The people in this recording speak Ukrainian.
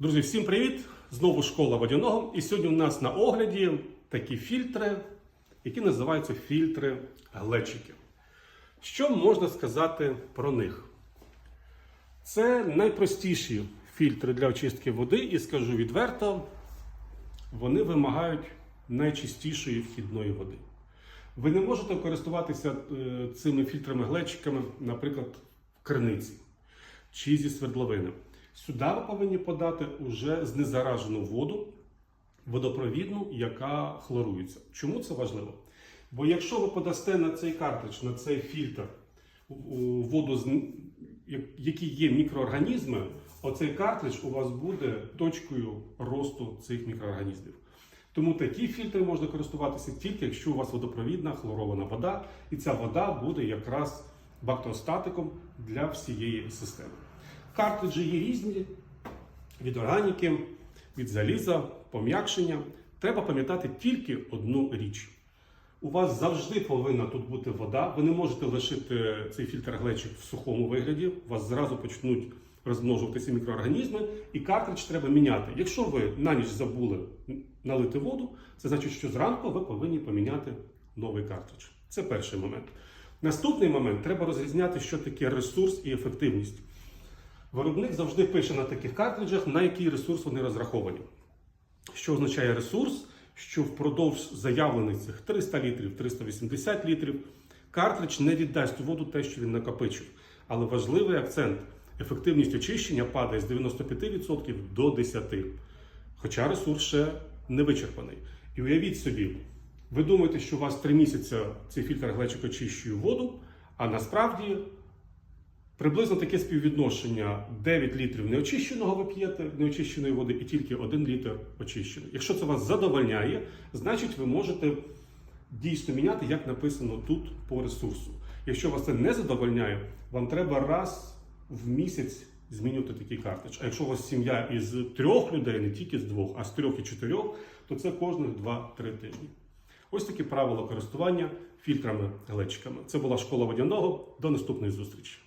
Друзі, всім привіт! Знову школа водяного. І сьогодні у нас на огляді такі фільтри, які називаються фільтри глечики. Що можна сказати про них? Це найпростіші фільтри для очистки води, і скажу відверто, вони вимагають найчистішої вхідної води. Ви не можете користуватися е, цими фільтрами-глечиками, наприклад, в криниці чи зі свердловини. Сюди ви повинні подати уже знезаражену воду, водопровідну, яка хлорується. Чому це важливо? Бо якщо ви подасте на цей картридж, на цей фільтр воду, які є мікроорганізми, оцей картридж у вас буде точкою росту цих мікроорганізмів. Тому такі фільтри можна користуватися тільки якщо у вас водопровідна хлорована вода, і ця вода буде якраз бактеростатиком для всієї системи. Картриджі є різні від органіки, від заліза, пом'якшення. Треба пам'ятати тільки одну річ. У вас завжди повинна тут бути вода. Ви не можете лишити цей фільтр глечик в сухому вигляді. У вас зразу почнуть розмножуватися мікроорганізми, і картридж треба міняти. Якщо ви на ніч забули налити воду, це значить, що зранку ви повинні поміняти новий картридж. Це перший момент. Наступний момент треба розрізняти, що таке ресурс і ефективність. Виробник завжди пише на таких картриджах, на який ресурс вони розраховані. Що означає ресурс? Що впродовж заявлених цих 300 літрів, 380 літрів, картридж не віддасть у воду те, що він накопичив. Але важливий акцент: ефективність очищення падає з 95% до 10%. Хоча ресурс ще не вичерпаний. І уявіть собі, ви думаєте, що у вас 3 місяці цей фільтр глечик очищує воду, а насправді Приблизно таке співвідношення 9 літрів неочищеного ви п'єте, неочищеної води, і тільки 1 літр очищеної. Якщо це вас задовольняє, значить ви можете дійсно міняти, як написано тут по ресурсу. Якщо вас це не задовольняє, вам треба раз в місяць змінювати такий картридж. А якщо у вас сім'я із трьох людей, не тільки з двох, а з трьох і чотирьох, то це кожних 2-3 тижні. Ось такі правила користування фільтрами глечиками. Це була школа водяного. До наступної зустрічі.